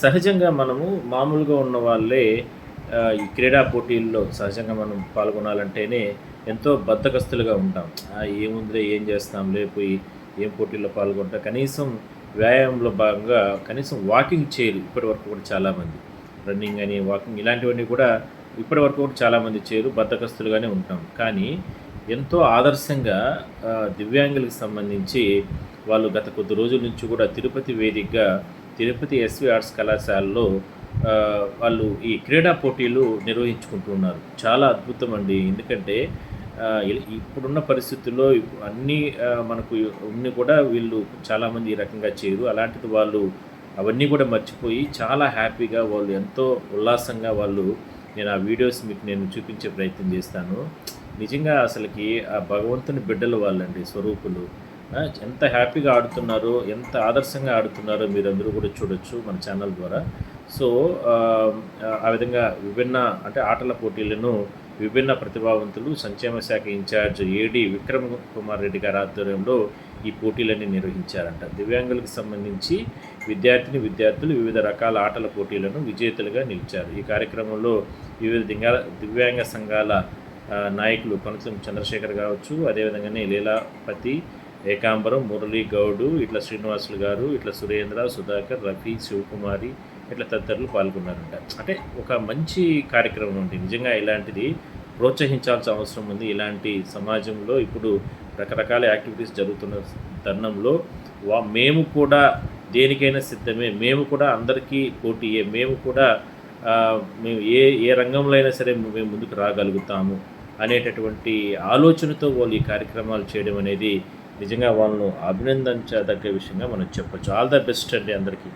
సహజంగా మనము మామూలుగా ఉన్న వాళ్ళే ఈ క్రీడా పోటీల్లో సహజంగా మనం పాల్గొనాలంటేనే ఎంతో బద్దకస్తులుగా ఉంటాం. ఆ, ఏముందిలే ఏం చేస్తాం లేపోయి ఏం పోటీల్లో పాల్గొంటా. కనీసం వ్యాయామంలో భాగంగా కనీసం వాకింగ్ చేయరు ఇప్పటి వరకు కూడా చాలామంది. రన్నింగ్ అని వాకింగ్ ఇలాంటివన్నీ కూడా ఇప్పటి వరకు కూడా చాలామంది చేయరు బద్దకస్తులుగానే ఉంటాం. కానీ ఎంతో ఆదర్శంగా దివ్యాంగులకు సంబంధించి వాళ్ళు గత కొద్ది రోజుల నుంచి కూడా తిరుపతి వేదికగా తిరుపతి ఎస్వి ఆర్ట్స్ కళాశాలలో వాళ్ళు ఈ క్రీడా పోటీలు నిర్వహించుకుంటున్నారు చాలా అద్భుతం అండి. ఎందుకంటే ఇప్పుడున్న పరిస్థితుల్లో అన్నీ మనకు ఉన్ని కూడా వీళ్ళు చాలామంది ఈ రకంగా చేయరు. అలాంటిది వాళ్ళు అవన్నీ కూడా మర్చిపోయి చాలా హ్యాపీగా వాళ్ళు ఎంతో ఉల్లాసంగా వాళ్ళు నేను ఆ వీడియోస్ మీకు నేను చూపించే ప్రయత్నం చేస్తాను. నిజంగా అసలుకి ఆ భగవంతుని బిడ్డలు వాళ్ళండి స్వరూపులు. ఎంత హ్యాపీగా ఆడుతున్నారో ఎంత ఆదర్శంగా ఆడుతున్నారో మీరందరూ కూడా చూడొచ్చు మన ఛానల్ ద్వారా. సో ఆ, విధంగా విభిన్న అంటే ఆటల పోటీలను విభిన్న ప్రతిభావంతులు సంక్షేమ శాఖ incharge A D Vikram Kumar Reddy గారి ఆధ్వర్యంలో ఈ పోటీలన్నీ నిర్వహించారంట. దివ్యాంగులకు సంబంధించి విద్యార్థిని విద్యార్థులు వివిధ రకాల ఆటల పోటీలను విజేతలుగా నిలిచారు. ఈ కార్యక్రమంలో వివిధ దింగా దివ్యాంగ సంఘాల నాయకులు కొనసం చంద్రశేఖర్ కావచ్చు అదేవిధంగానే లీలాపతి ఏకాంబరం మురళీ గౌడు ఇట్లా శ్రీనివాసులు గారు ఇట్లా సురేంద్ర సుధాకర్ రఫీ శివకుమారి ఇట్లా తదితరులు పాల్గొన్నారంట. అంటే ఒక మంచి కార్యక్రమం ఉంది. నిజంగా ఇలాంటిది ప్రోత్సహించాల్సిన అవసరం ఉంది. ఇలాంటి సమాజంలో ఇప్పుడు రకరకాల యాక్టివిటీస్ జరుగుతున్న తరుణంలో వా మేము కూడా దేనికైనా సిద్ధమే. మేము కూడా అందరికీ పోటీయే. మేము కూడా మేము ఏ ఏ రంగంలో అయినా సరే మేము ముందుకు రాగలుగుతాము అనేటటువంటి ఆలోచనతో వాళ్ళు ఈ కార్యక్రమాలు చేయడం అనేది నిజంగా వాళ్ళను అభినందించదగ్గ విషయంగా మనం చెప్పొచ్చు. ఆల్ ద బెస్ట్ అండి అందరికీ.